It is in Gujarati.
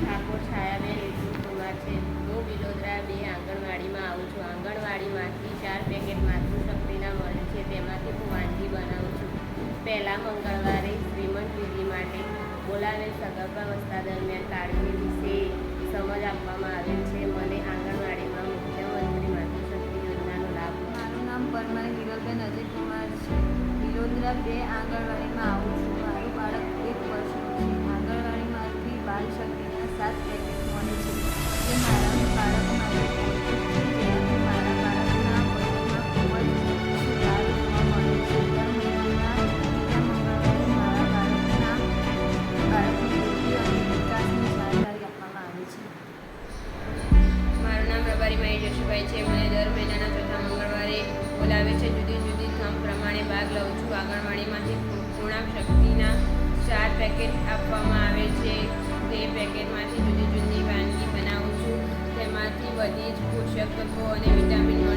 ઠાકોર છાયાબેન કુમાર છે. હું બિલોદરા બે આંગણવાડીમાં આવું છું. આંગણવાડીમાંથી ચાર પેકેટ માતૃશક્તિના મળે છે. તેમાંથી હું વાનગી બનાવું છું. પહેલાં મંગળવારે શ્રીમંત વિધિ માટે બોલાવેલ સગર્ભાવસ્થા દરમિયાન કાળજી વિશે સમજ આપવામાં આવેલ છે. મને આંગણવાડીમાં મુખ્યમંત્રી માતૃશક્તિ યોજનાનો લાભ મારું નામ પરમાર હિરલબેન અજય કુમાર છે. બિલોદરા બે આંગણવાડી આપવામાં આવે છે મારું નામ રબારી માઈ જશુભાઈ છે મને દર મહિનાના ચોથા મંગળવારે બોલાવે છે જુદી જુદી થમ પ્રમાણે ભાગ લઉં છું આંગણવાડીમાંથી પૂર્ણાંક શક્તિના ચાર પેકેટ આપવામાં બધી જ પોષક તત્વો અને વિટામિન મળે છે